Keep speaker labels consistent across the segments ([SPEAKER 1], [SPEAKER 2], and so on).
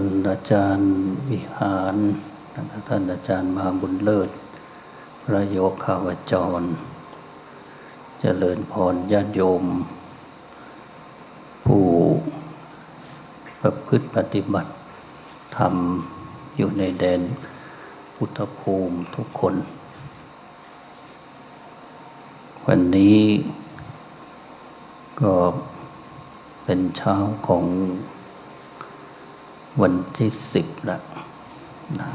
[SPEAKER 1] านอาจารย์วิหารท่านอาจารย์มาบุญเลิศ พระโยคาวจร เจริญพรญาติโยม ผู้ประพฤติปฏิบัติทำอยู่ในแดนพุทธภูมิทุกคน วันนี้ก็เป็นเช้าของ วันที่สิบละนะ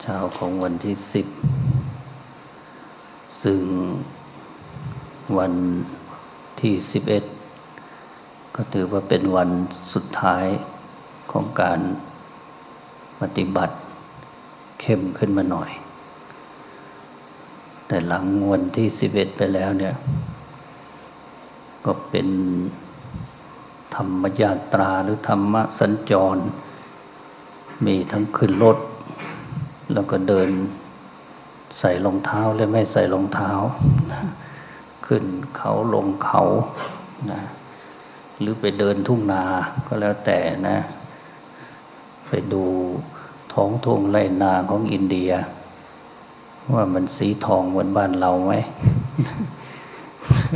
[SPEAKER 1] เช้าของวันที่สิบ ซึ่งวันที่สิบเอ็ดก็ถือว่าเป็นวันสุดท้ายของการปฏิบัติเข้มขึ้นมาหน่อย แต่หลังวันที่สิบเอ็ดไปแล้วเนี่ย ก็เป็น ธรรมยาตราหรือธรรมสัญจร มีทั้งขึ้นรถ แล้วก็เดินใส่รองเท้าและไม่ใส่รองเท้า ขึ้นเขาลงเขานะหรือไปเดินทุ่งนาก็แล้วแต่นะ ไปดูท้องทุ่งไรนาของอินเดีย ว่ามันสีทองเหมือนบ้านเราไหม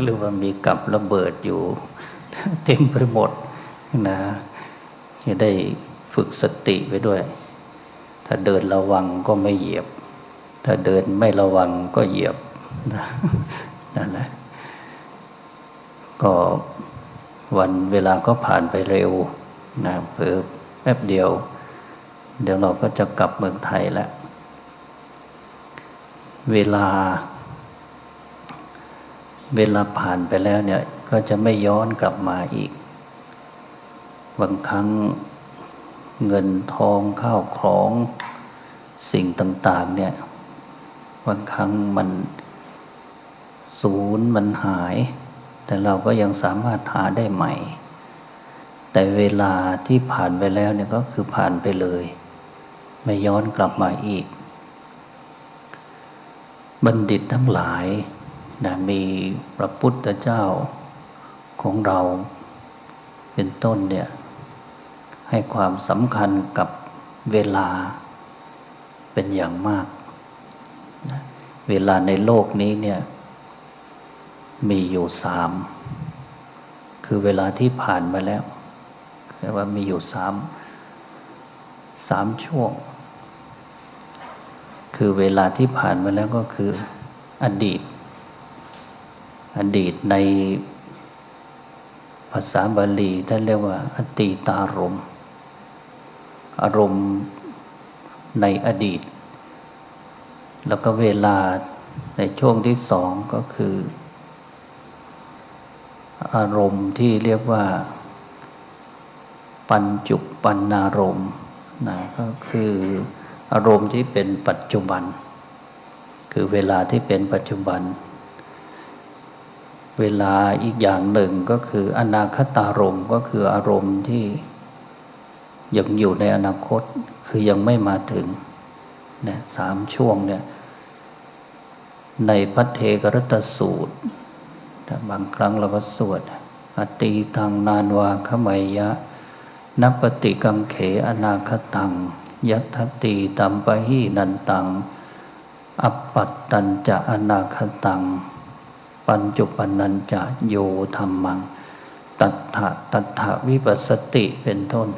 [SPEAKER 1] หรือว่ามีกับระเบิดอยู่ เต็มไปหมดนะจะได้ฝึกสติไปด้วย ถ้าเดินระวังก็ไม่เหยียบ ถ้าเดินไม่ระวังก็เหยียบนะนั่นแหละก็วันเวลาก็ผ่านไปเร็วนะเพิ่แป๊บเดียว เดี๋ยวเราก็จะกลับเมืองไทยแล้ว เวลา เวลาผ่านไปแล้วเนี่ย ก็จะไม่ย้อนกลับมาอีก บางครั้งเงินทองข้าวของสิ่งต่าง ๆ เนี่ย บางครั้งมันศูนย์มันหาย แต่เราก็ยังสามารถหาได้ใหม่ แต่เวลาที่ผ่านไปแล้วเนี่ยก็คือผ่านไปเลย ไม่ย้อนกลับมาอีก บัณฑิตทั้งหลายนะมีพระพุทธเจ้า ของเราเป็นต้นเนี่ย ให้ความสำคัญกับเวลาเป็นอย่างมากนะเวลาในโลกนี้เนี่ย มีอยู่สาม คือเวลาที่ผ่านมาแล้วเรียกว่ามีอยู่สามสามช่วง คือเวลาที่ผ่านมาแล้วก็คืออดีต อดีตในาษาบาลีท่านเรียกว่าอตีตารม์อารมณ์ในอดีต แล้วก็เวลาในช่วงที่สองก็คือ อารมณ์ที่เรียกว่า ปัญจุปันนารมณ์นะก็คืออารมณ์ที่เป็นปัจจุบัน คือเวลาที่เป็นปัจจุบัน เวลาอีกอย่างหนึ่งก็คือ อนาคตารมณ์ก็คืออารมณ์ที่ยังอยู่ในอนาคตคือยังไม่มาถึงเนี่ยสามช่วงเนี่ยในพัทเทกรตสูตร บางครั้งเราก็สวด อติทางนานวาขมยะนัปติกังเขอนาคตัง ยัตติตัมปะหีนันตัง อัปปัตตัญจะอนาคตัง ปัญจุปนัญจะโยธรรมัง ตัทธะตัทธะวิปัสสติเป็นต้น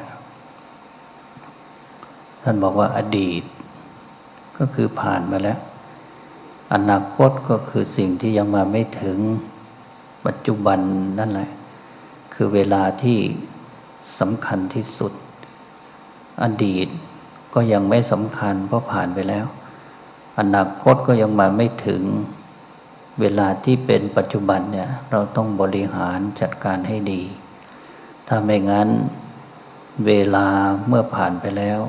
[SPEAKER 1] ท่านบอกว่าอดีต ก็คือผ่านมาแล้ว อนาคตก็คือสิ่งที่ยังมาไม่ถึงปัจจุบันนั่นแหละ คือเวลาที่สำคัญที่สุด อดีตก็ยังไม่สำคัญเพราะผ่านไปแล้ว อนาคตก็ยังมาไม่ถึง เวลาที่เป็นปัจจุบันเนี่ยเราต้องบริหารจัดการให้ดี ถ้าไม่งั้นเวลาเมื่อผ่านไปแล้ว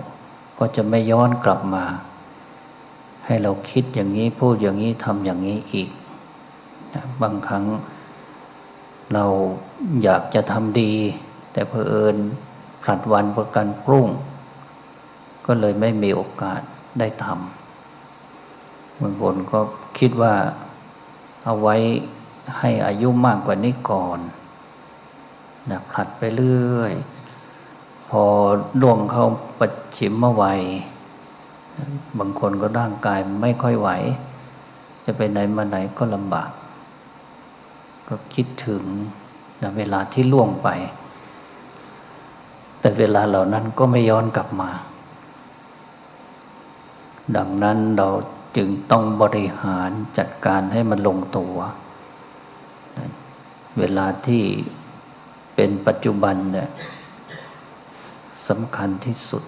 [SPEAKER 1] ก็จะไม่ย้อนกลับมา ให้เราคิดอย่างนี้พูดอย่างนี้ทำอย่างนี้อีกนะบางครั้งเราอยากจะทำดี แต่เพอเอิญผลัดวันประกันพรุ่ง ก็เลยไม่มีโอกาสได้ทำบางคนก็คิดว่า เอาไว้ให้อายุมากกว่านี้ก่อนนะผลัดไปเรื่อย พอล่วงเข้าปัจฉิมวัยบางคนก็ร่างกายไม่ค่อยไหว จะไปไหนมาไหนก็ลำบาก ก็คิดถึงนะเวลาที่ล่วงไป แต่เวลาเหล่านั้นก็ไม่ย้อนกลับมา ดังนั้นเรา จึงต้องบริหารจัดการให้มันลงตัว เวลาที่เป็นปัจจุบันเนี่ยสำคัญที่สุด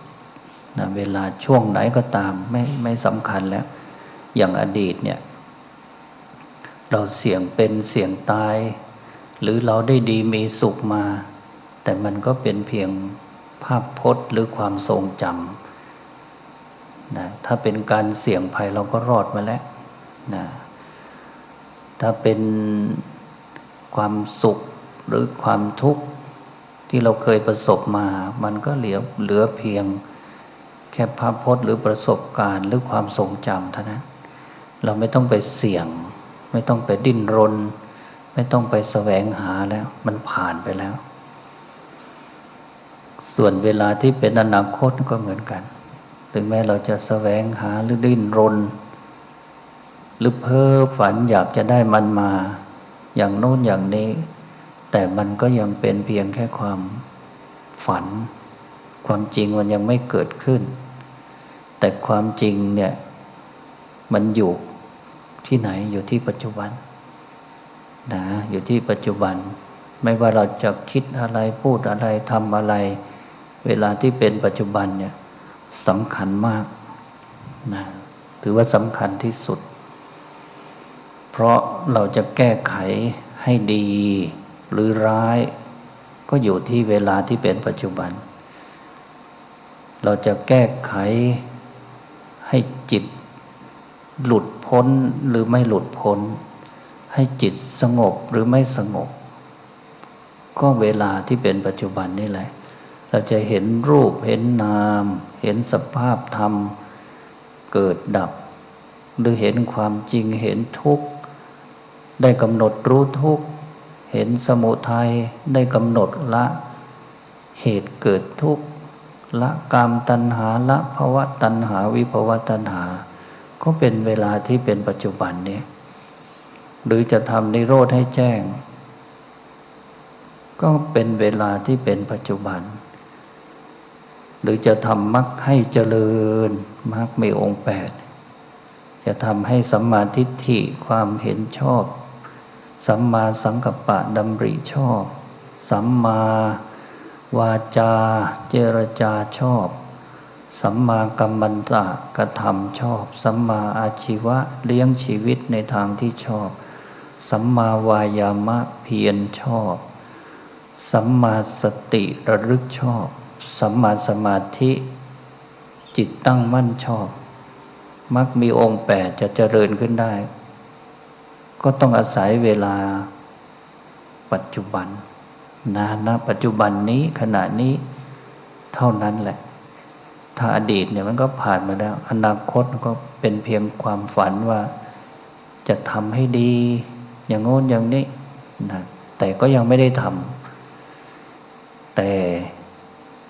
[SPEAKER 1] นะเวลาช่วงไหนก็ตามไม่ไม่สำคัญแล้ว อย่างอดีตเนี่ย เราเสี่ยงเป็นเสี่ยงตาย หรือเราได้ดีมีสุขมา แต่มันก็เป็นเพียงภาพพจน์หรือความทรงจำ นะถ้าเป็นการเสี่ยงภัยเราก็รอดมาแล้วนะถ้าเป็นความสุขหรือความทุกข์ที่เราเคยประสบมา มันก็เหลือเหลือเพียงแค่ภาพพจน์หรือประสบการณ์หรือความทรงจำเท่านั้น เราไม่ต้องไปเสี่ยง ไม่ต้องไปดิ้นรน ไม่ต้องไปแสวงหาแล้ว มันผ่านไปแล้ว ส่วนเวลาที่เป็นอนาคตก็เหมือนกัน ถึงแม้เราจะแสวงหาหรือดิ้นรน หรือเพ้อฝันอยากจะได้มันมา อย่างโน้นอย่างนี้ แต่มันก็ยังเป็นเพียงแค่ความฝัน ความจริงมันยังไม่เกิดขึ้น แต่ความจริงเนี่ยมันอยู่ที่ไหนอยู่ที่ปัจจุบันนะอยู่ที่ปัจจุบัน ไม่ว่าเราจะคิดอะไรพูดอะไรทำอะไร เวลาที่เป็นปัจจุบันเนี่ย สำคัญมากนะถือว่าสำคัญที่สุด เพราะเราจะแก้ไขให้ดีหรือร้าย ก็อยู่ที่เวลาที่เป็นปัจจุบัน เราจะแก้ไขให้จิตหลุดพ้นหรือไม่หลุดพ้น ให้จิตสงบหรือไม่สงบ ก็เวลาที่เป็นปัจจุบันนี่แหละ เราจะเห็นรูปเห็นนาม เห็นสภาพธรรม เกิดดับ หรือเห็นความจริงเห็นทุกข์ ได้กำหนดรู้ทุกข์ เห็นสมุทัยได้กำหนดละเหตุเกิดทุกข์ละกามตัณหาละภาวะตัณหาวิภาวะตัณหา ก็เป็นเวลาที่เป็นปัจจุบันนี้ หรือจะทำนิโรธให้แจ้ง ก็เป็นเวลาที่เป็นปัจจุบัน หรือจะทำมรรคให้เจริญมรรคมีองค์แปดจะทำให้สัมมาทิฏฐิความเห็นชอบ สัมมาสังกัปปะดำริชอบ สัมมาวาจาเจรจาชอบ สัมมากัมมันตะกระทำชอบ สัมมาอาชีวะเลี้ยงชีวิตในทางที่ชอบ สัมมาวายามะเพียรชอบ สัมมาสติระลึกชอบ สัมมาสมาธิ จิตตั้งมั่นชอบ มักมีองค์แปดจะเจริญขึ้นได้ ก็ต้องอาศัยเวลา ปัจจุบันนะปัจจุบันนี้ขณะนี้เท่านั้นแหละ ถ้าอดีตเนี่ยมันก็ผ่านมาแล้ว อนาคตก็เป็นเพียงความฝันว่า จะทำให้ดี อย่างโน้นอย่างนี้นะแต่ก็ยังไม่ได้ทำแต่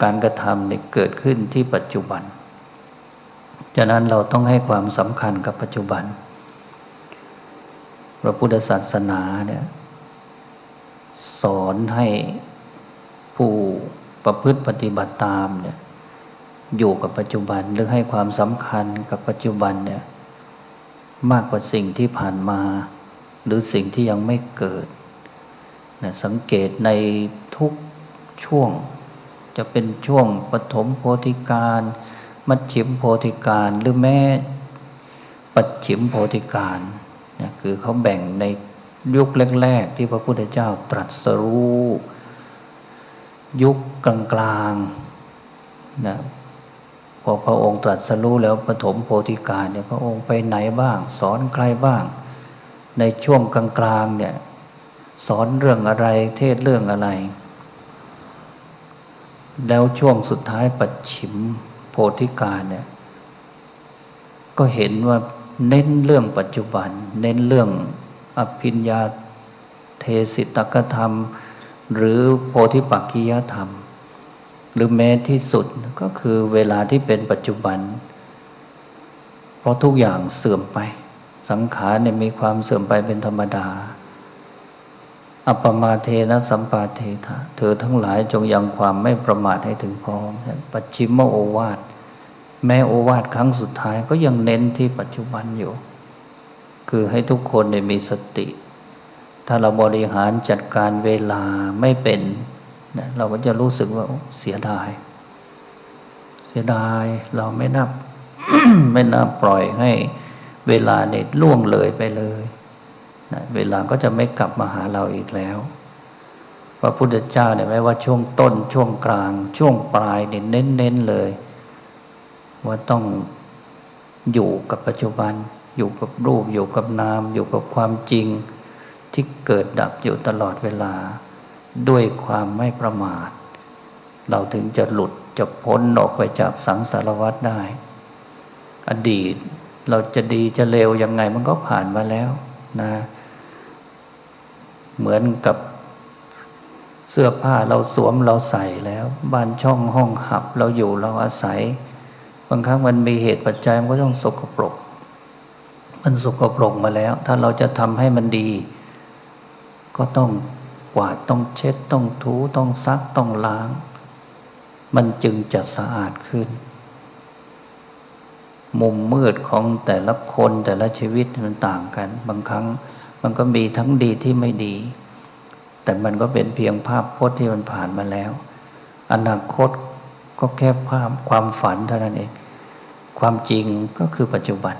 [SPEAKER 1] การกระทำเนี่ยเกิดขึ้นที่ปัจจุบันฉะนั้นเราต้องให้ความสำคัญกับปัจจุบัน พระพุทธศาสนาเนี่ยสอนให้ผู้ประพฤติปฏิบัติตามเนี่ยอยู่กับปัจจุบันหรือให้ความสำคัญกับปัจจุบันเนี่ยมากกว่าสิ่งที่ผ่านมา หรือสิ่งที่ยังไม่เกิดนะสังเกตในทุกช่วง จะเป็นช่วงปฐมโพธิการ มัชชิมโพธิการหรือแม้ปัจฉิมโพธิการเนี่ยคือเขาแบ่งในยุคแรก ๆ ที่พระพุทธเจ้าตรัสรู้ยุคกลางๆนะพอพระองค์ตรัสรู้แล้วปฐมโพธิการเนี่ยพระองค์ไปไหนบ้าง สอนใครบ้าง ในช่วงกลางๆเนี่ยสอนเรื่องอะไรเทศเรื่องอะไร แล้วช่วงสุดท้ายปัจฉิมโพธิการเนี่ย ก็เห็นว่าเน้นเรื่องปัจจุบัน เน้นเรื่องอภิญญาเทศิตกธรรม หรือโพธิปักกิยธรรม หรือแม้ที่สุดก็คือเวลาที่เป็นปัจจุบัน เพราะทุกอย่างเสื่อมไป สังขารเนี่ยมีความเสื่อมไปเป็นธรรมดา อัปปมาเทนะสัมปาเทธะเธอทั้งหลายจงยังความไม่ประมาทให้ถึงพร้อมปัจฉิมโอวาทแม้โอวาทครั้งสุดท้ายก็ยังเน้นที่ปัจจุบันอยู่ คือให้ทุกคนได้มีสติ ถ้าเราบริหารจัดการเวลาไม่เป็นนะเราก็จะรู้สึกว่าเสียดาย เสียดายเราไม่นับ ไม่น่าปล่อยให้เวลาเนี่ยล่วงเลยไปเลย นะเวลาก็จะไม่กลับมาหาเราอีกแล้วพระพุทธเจ้าเนี่ยไม่ว่าช่วงต้นช่วงกลาง ช่วงปลายเนี่ยเน้นๆเลย ว่าต้องอยู่กับปัจจุบัน อยู่กับรูป อยู่กับนาม อยู่กับความจริง ที่เกิดดับอยู่ตลอดเวลา ด้วยความไม่ประมาท เราถึงจะหลุดจะพ้นออกไปจากสังสารวัฏได้ อดีตเราจะดีจะเลวยังไงมันก็ผ่านมาแล้วนะ เหมือนกับเสื้อผ้าเราสวมเราใส่แล้ว บ้านช่องห้องหับเราอยู่เราอาศัย บางครั้งมันมีเหตุปัจจัยมันก็ต้องสกปรก มันสกปรกมาแล้ว ถ้าเราจะทำให้มันดี ก็ต้องกวาดต้องเช็ดต้องถูต้องซักต้องล้าง มันจึงจะสะอาดขึ้น มุมมืดของแต่ละคนแต่ละชีวิตมันต่างกัน บางครั้ง มันก็มีทั้งดีที่ไม่ดี แต่มันก็เป็นเพียงภาพพจน์ที่มันผ่านมาแล้ว อนาคตก็แค่ภาพความฝันเท่านั้นเอง ความจริงก็คือปัจจุบัน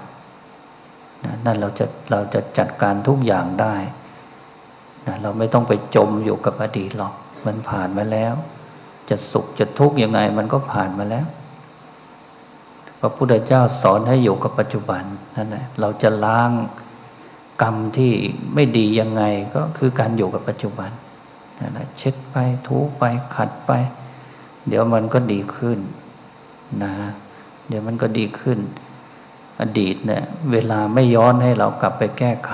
[SPEAKER 1] นั่นเราจะเราจะจัดการทุกอย่างได้นะเราไม่ต้องไปจมอยู่กับอดีตหรอก มันผ่านมาแล้ว จะสุขจะทุกข์ยังไง มันก็ผ่านมาแล้ว พระพุทธเจ้าสอนให้อยู่กับปัจจุบันนั่นแหละเราจะล้าง กรรมที่ไม่ดียังไงก็คือการอยู่กับปัจจุบันนะเช็ดไปทูไปขัดไป เดี๋ยวมันก็ดีขึ้นนะเดี๋ยวมันก็ดีขึ้น อดีตเนี่ยเวลาไม่ย้อนให้เรากลับไปแก้ไข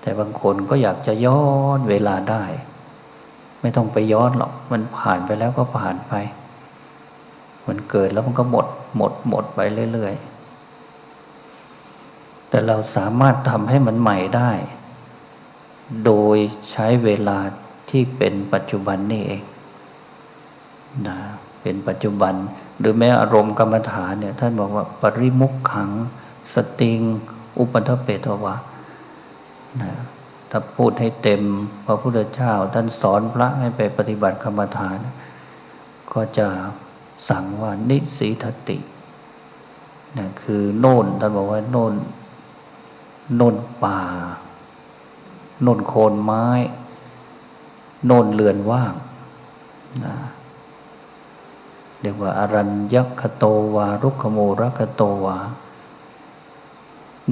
[SPEAKER 1] แต่บางคนก็อยากจะย้อนเวลาได้ ไม่ต้องไปย้อนหรอก มันผ่านไปแล้วก็ผ่านไป มันเกิดแล้วมันก็หมดหมดหมดไปเรื่อยๆ แต่เราสามารถทำให้มันใหม่ได้ โดยใช้เวลาที่เป็นปัจจุบันนี่เองนะเป็นปัจจุบัน หรือแม้อารมณ์กรรมฐานเนี่ยท่านบอกว่าปริมุขขัง สติง อุปัฏเปตวะนะถ้าพูดให้เต็มพระพุทธเจ้า ท่านสอนพระให้ไปปฏิบัติกรรมฐาน ก็จะสั่งว่านิสีทตินะคือโน่นท่านบอกว่าโน่น น่นป่าน่นโคนไม้น่นเรือนว่างนะเรียกว่าอารัญญคโตวา รุขโมรคโตวา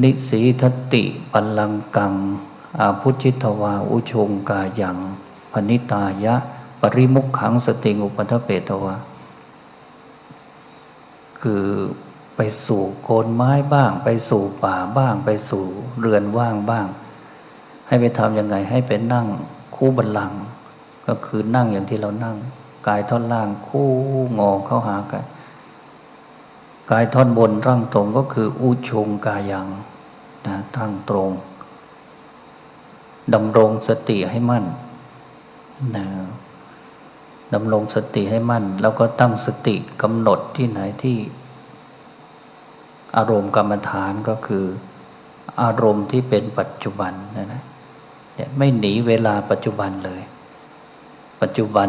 [SPEAKER 1] นิสีทติปัลลังกัง อาพุชิตวา อุชงกายังพนิตายะ ปริมุขขังสติงอุปัฏเปตวา คือ ไปสู่โคนไม้บ้าง ไปสู่ป่าบ้าง ไปสู่เรือนว่างบ้าง ให้ไปทำยังไงให้ไปนั่งคู่บัลลัง ก็คือนั่งอย่างที่เรานั่ง กายท่อนล่างคู่งอเข้าหากันกายท่อนบนร่างตรงก็คืออุชงกายังนะตั้งตรงดำรงสติให้มั่นนะดำรงสติให้มั่น แล้วก็ตั้งสติกำหนดที่ไหนที่ อารมณ์กรรมฐานก็คือ อารมณ์ที่เป็นปัจจุบันนะนะไม่หนีเวลาปัจจุบันเลย ปัจจุบัน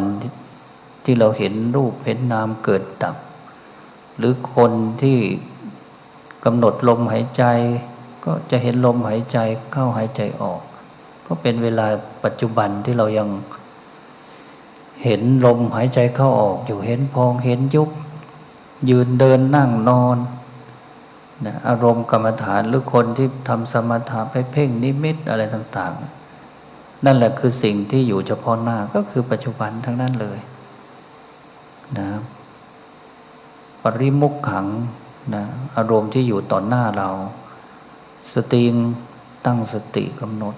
[SPEAKER 1] ที่เราเห็นรูปเห็นนามเกิดดับ หรือคนที่กำหนดลมหายใจ ก็จะเห็นลมหายใจเข้าหายใจออก ก็เป็นเวลาปัจจุบันที่เรายังเห็นลมหายใจเข้าออกอยู่เห็นพองเห็นยุบยืนเดินนั่งนอน นะอารมณ์กรรมฐานหรือคนที่ทำสมถะไปเพ่งนิมิตอะไรต่าง ๆ นั่นแหละคือสิ่งที่อยู่เฉพาะหน้าก็คือปัจจุบันทั้งนั้นเลยนะปริมุขขังนะอารมณ์ที่อยู่ต่อหน้าเรา สติงตั้งสติกำหนด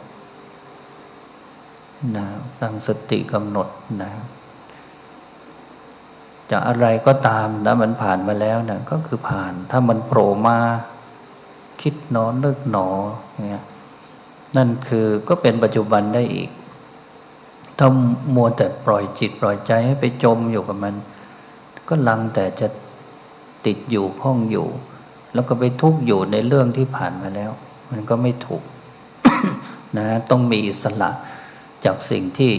[SPEAKER 1] นะตั้งสติกำหนดนะ จะอะไรก็ตามนะมันผ่านมาแล้วนะก็คือผ่าน ถ้ามันโผล่มา คิดหนอนึกหนอเนี่ยนั่นคือก็เป็นปัจจุบันได้อีก ถ้ามัวแต่ปล่อยจิตปล่อยใจให้ไปจมอยู่กับมัน ก็ลังแต่จะติดอยู่พ้องอยู่ แล้วก็ไปทุกข์อยู่ในเรื่องที่ผ่านมาแล้ว มันก็ไม่ถูกนะต้องมีอิสระจากสิ่งที่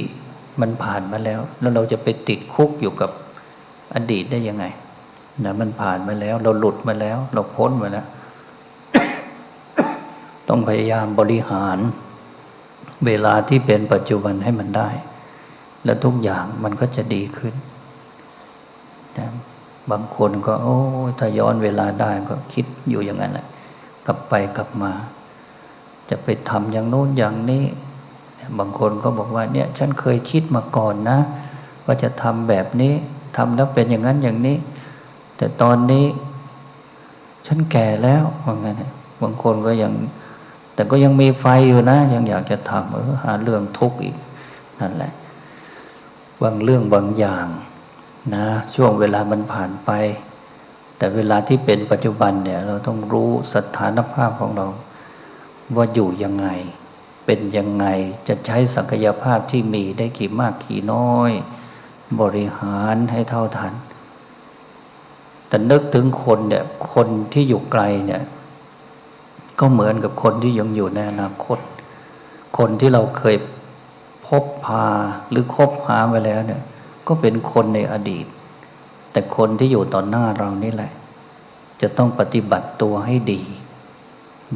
[SPEAKER 1] มันผ่านมาแล้ว แล้วเราจะไปติดคุกอยู่กับ อดีตได้ยังไงนะมันผ่านมาแล้ว เราหลุดมาแล้ว เราพ้นมาแล้ว ต้องพยายามบริหาร เวลาที่เป็นปัจจุบันให้มันได้ แล้วทุกอย่างมันก็จะดีขึ้นนะบางคนก็ โอ้ถ้าย้อนเวลาได้ก็คิดอยู่อย่างนั้นแหละ กลับไปกลับมา จะไปทำอย่างโน้นอย่างนี้ บางคนก็บอกว่า เนี่ย ฉันเคยคิดมาก่อนนะ ว่าจะทำแบบนี้ ทำแล้วเป็นอย่างนั้นอย่างนี้ แต่ตอนนี้ ฉันแก่แล้วว่างั้นบางคนก็ยัง แต่ก็ยังมีไฟอยู่นะ ยังอยากจะทำเออหาเรื่องทุกข์อีกนั่นแหละ บางเรื่องบางอย่างนะ ช่วงเวลามันผ่านไป แต่เวลาที่เป็นปัจจุบันเนี่ย เราต้องรู้สถานภาพของเรา ว่าอยู่ยังไง เป็นยังไงจะใช้ศักยภาพที่มีได้กี่มากกี่น้อย บริหารให้เท่าทัน แต่นึกถึงคนเนี่ย คนที่อยู่ไกลเนี่ย ก็เหมือนกับคนที่ยังอยู่ในอนาคต คนที่เราเคยพบพาหรือคบหาไปแล้วเนี่ย ก็เป็นคนในอดีต แต่คนที่อยู่ต่อหน้าเรานี่แหละ จะต้องปฏิบัติตัวให้ดี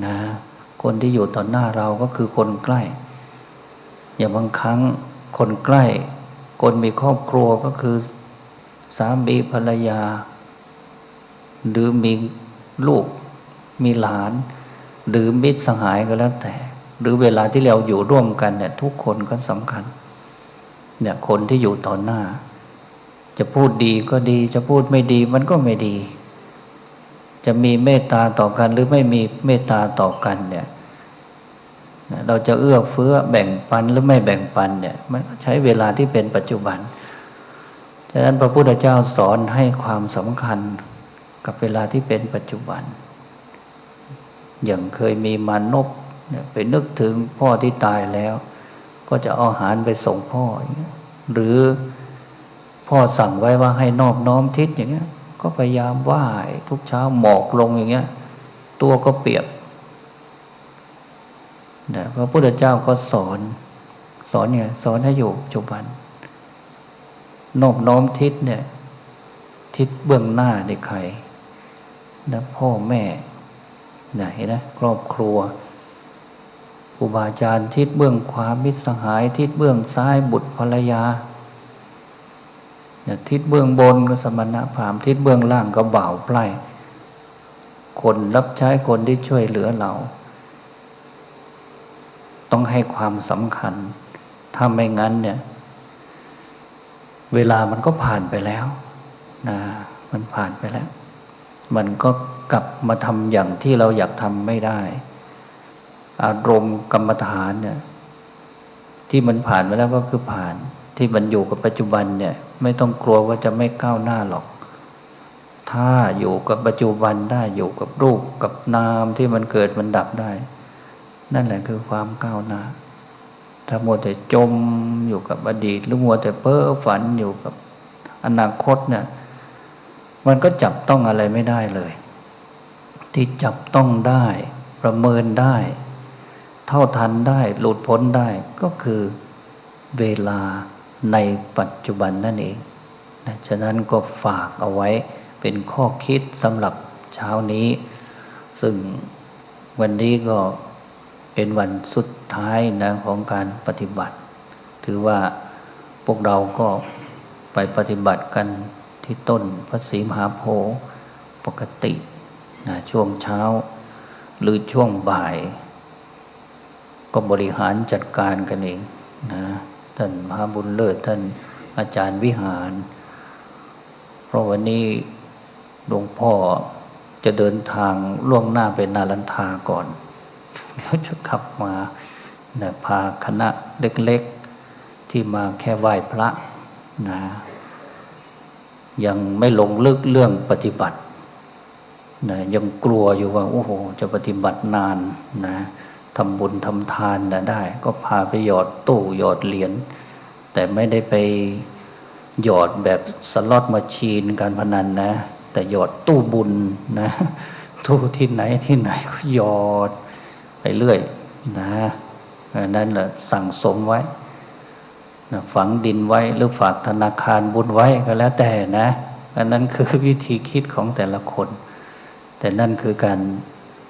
[SPEAKER 1] นะ คนที่อยู่ต่อหน้าเราก็คือคนใกล้ อย่าบางครั้งคนใกล้ คนมีครอบครัวก็คือสามีภรรยา หรือมีลูกมีหลาน หรือมิตรสหายก็แล้วแต่ หรือเวลาที่เราอยู่ร่วมกันเนี่ยทุกคนก็สำคัญเนี่ยคนที่อยู่ต่อหน้า จะพูดดีก็ดี จะพูดไม่ดีมันก็ไม่ดี จะมีเมตตาต่อกันหรือไม่มีเมตตาต่อกันเนี่ย เราจะเอื้อเฟื้อแบ่งปันหรือไม่แบ่งปันเนี่ยมันใช้เวลาที่เป็นปัจจุบันฉะนั้นพระพุทธเจ้าสอนให้ความสำคัญกับเวลาที่เป็นปัจจุบัน อย่างเคยมีมานพไปนึกถึงพ่อที่ตายแล้ว ก็จะเอาอาหารไปส่งพ่ออย่างเงี้ยหรือพ่อสั่งไว้ว่าให้นอบน้อมทิศอย่างเงี้ย ก็พยายามไหว้ทุกเช้าหมอกลงอย่างเงี้ย ตัวก็เปียก นะพระพุทธเจ้าก็สอน สอนเนี่ยสอนให้อยู่ปัจจุบันนอบน้อมทิศเนี่ย ทิศเบื้องหน้าในใครนะพ่อแม่ไหนนะครอบครัวครูบาอาจารย์ทิศเบื้องขวามิตรสหาย ทิศเบื้องซ้ายบุตรภรรยาเนี่ยทิศเบื้องบนก็สมณะพรามทิศเบื้องล่างก็บ่าวไพร่คนรับใช้คนที่ช่วยเหลือเรา ให้ความสำคัญ ถ้าไม่งั้นเนี่ย เวลามันก็ผ่านไปแล้วนะมันผ่านไปแล้ว มันก็กลับมาทำอย่างที่เราอยากทำไม่ได้ อารมณ์กรรมฐานเนี่ย ที่มันผ่านมาแล้วก็คือผ่าน ที่มันอยู่กับปัจจุบันเนี่ย ไม่ต้องกลัวว่าจะไม่ก้าวหน้าหรอกถ้าอยู่กับปัจจุบันได้อยู่กับรูปกับนามที่มันเกิดมันดับได้ นั่นแหละคือความก้าวหน้า ถ้ามัวแต่จมอยู่กับอดีตหรือมัวแต่เพ้อฝันอยู่กับอนาคตเนี่ย มันก็จับต้องอะไรไม่ได้เลย ที่จับต้องได้ประเมินได้ เท่าทันได้หลุดพ้นได้ก็คือเวลาในปัจจุบันนั่นเองนะฉะนั้นก็ฝากเอาไว้เป็นข้อคิดสำหรับเช้านี้ ซึ่งวันนี้ก็ เป็นวันสุดท้ายนะของการปฏิบัติ ถือว่าพวกเราก็ไปปฏิบัติกันที่ต้นพระศรีมหาโพธิ์ปกตินะช่วงเช้า หรือช่วงบ่าย ก็บริหารจัดการกันเองนะท่านมหาบุญเลิศท่านอาจารย์วิหาร เพราะวันนี้หลวงพ่อจะเดินทางล่วงหน้าเป็นนาลันทาก่อน เดี๋ยวจะขับมานะพาคณะเล็กๆ ที่มาแค่ไหว้พระนะยังไม่ลงลึกเรื่องปฏิบัตินะยังกลัวอยู่ว่า โอ้โห จะปฏิบัตินานนะทำบุญทำทานนะได้ ก็พาไปหยอดตู้หยอดเหรียญแต่ไม่ได้ไปหยอดแบบสล็อตมาชีนการพนันนะ แต่หยอดตู้บุญนะ ตู้ที่ไหนที่ไหนก็หยอด ไปเรื่อยนะนั่นแหละสั่งสมไว้นะฝังดินไว้หรือฝากธนาคารบุญไว้ก็แล้วแต่นะอันนั้นคือวิธีคิดของแต่ละคน แต่นั่นคือการ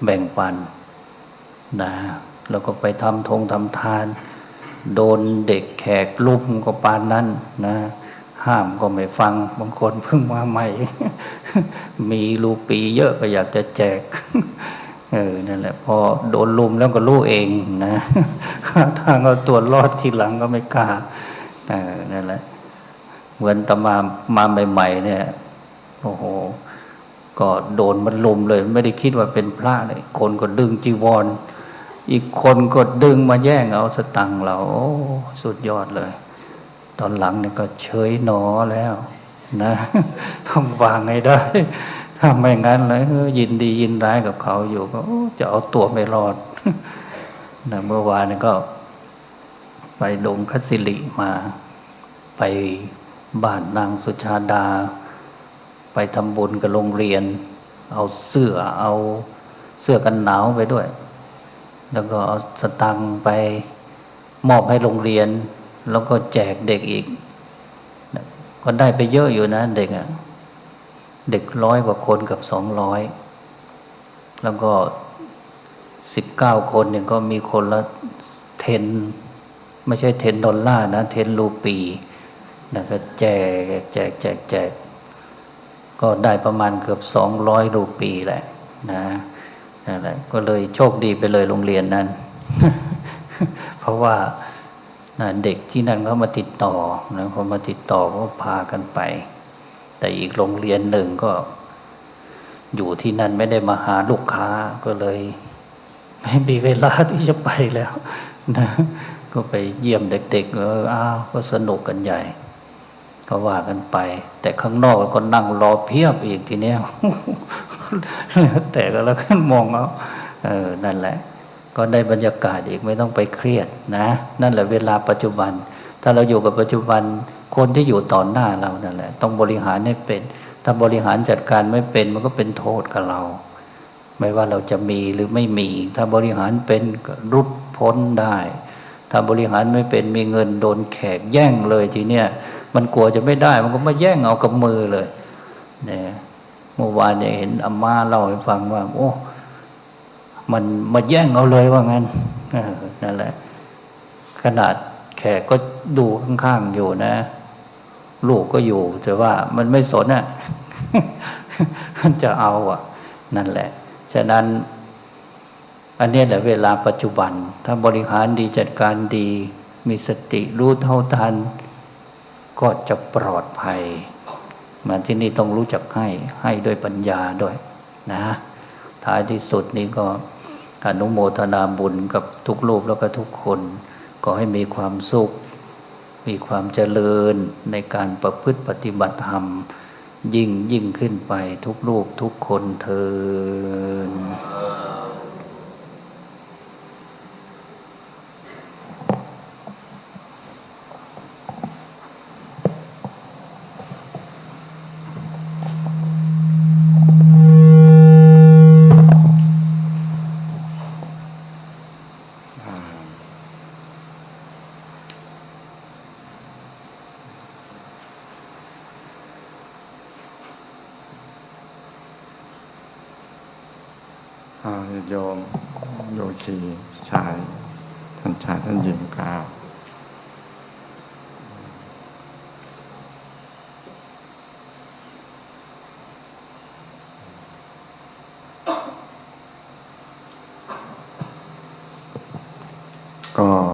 [SPEAKER 1] แบ่งปันนะแล้วก็ไปทำทงทำทาน โดนเด็กแขกลุ่มก็ปานนั้นนะห้ามก็ไม่ฟัง บางคนเพิ่งมาใหม่ มีรูปีเยอะก็อยากจะแจก เออนั่นแหละพอโดนลุมแล้วก็รู้เองนะทางเอาตัวรอดทีหลังก็ไม่กล้าเออนั่นแหละเหมือนตมามาใหม่ๆเนี่ยโอ้โหก็โดนมันลุมเลย ไม่ได้คิดว่าเป็นพระเลยคนก็ดึงจีวร อีกคนก็ดึงมาแย่งเอาสตังค์เราสุดยอดเลย ตอนหลังเนี่ยก็เฉยหนอแล้ว นะ ต้องวางให้ได้ ถ้าไม่งั้นเลยยินดียินร้ายกับเขาอยู่ก็จะเอาตัวไม่รอดนะเมื่อวานก็ ไปดงคัสิริมา ไปบ้านนางสุชาดา ไปทำบุญกับโรงเรียน เอาเสื้อเอาเสื้อกันหนาวไปด้วย แล้วก็เอาสตังไปมอบให้โรงเรียน แล้วก็แจกเด็กอีก ก็ได้ไปเยอะอยู่นะเด็กอะ่ะ เด็กร้อยกว่าคนกับสองร้อยแล้วก็สิบเก้าคนเนี่ยก็มีคนละเทน ไม่ใช่เทนดอลลาร์นะ เทนรูปีนะก็แจกแจกแจกแจกก็ได้ประมาณเกือบสองร้อยรูปีแหละนะนั่นแหละก็เลยโชคดีไปเลยโรงเรียนนั้น เพราะว่านะเด็กที่นั่นเขามาติดต่อนะพอมาติดต่อก็พากันไป แต่อีกโรงเรียนหนึ่งก็ อยู่ที่นั่นไม่ได้มาหาลูกค้าก็เลย ไม่มีเวลาที่จะไปแล้วนะก็ไปเยี่ยมเด็ก ๆ เอออ้าวก็สนุกกันใหญ่ ก็ว่ากันไป แต่ข้างนอกก็นั่งรอเพียบอีกทีเนี้ยแล้วแต่ก็แล้วกันมองเอาเออนั่นแหละ ก็ได้บรรยากาศอีกไม่ต้องไปเครียดนะ นั่นแหละเวลาปัจจุบัน ถ้าเราอยู่กับปัจจุบัน คนที่อยู่ต่อหน้าเรานั่นแหละ ต้องบริหารให้เป็น ถ้าบริหารจัดการไม่เป็น มันก็เป็นโทษกับเรา ไม่ว่าเราจะมีหรือไม่มี ถ้าบริหารเป็นก็รุดพ้นได้ ถ้าบริหารไม่เป็นมีเงินโดนแขกแย่งเลยทีเนี้ยมันกลัวจะไม่ได้ มันก็มาแย่งเอากับมือเลยเนี่ยเมื่อวานเนี่ยเห็นอาม่าเล่าให้ฟังว่า โอ้มันมาแย่งเอาเลยว่างั้นนั่นแหละ ขนาดแขกก็ดูข้างๆอยู่นะ ลูกก็อยู่ แต่ว่ามันไม่สนอะมันจะเอาอะ นั่นแหละ ฉะนั้น อันนี้แหละเวลาปัจจุบัน ถ้าบริหารดีจัดการดี มีสติรู้เท่าทัน ก็จะปลอดภัยมาที่นี่ต้องรู้จักให้ให้ด้วยปัญญาด้วยนะท้ายที่สุดนี้ก็อนุโมทนาบุญกับทุกรูปแล้วก็ทุกคน ก็ให้มีความสุข มีความเจริญในการประพฤติปฏิบัติธรรม ยิ่งยิ่งขึ้นไปทุกรูปทุกคนเทิน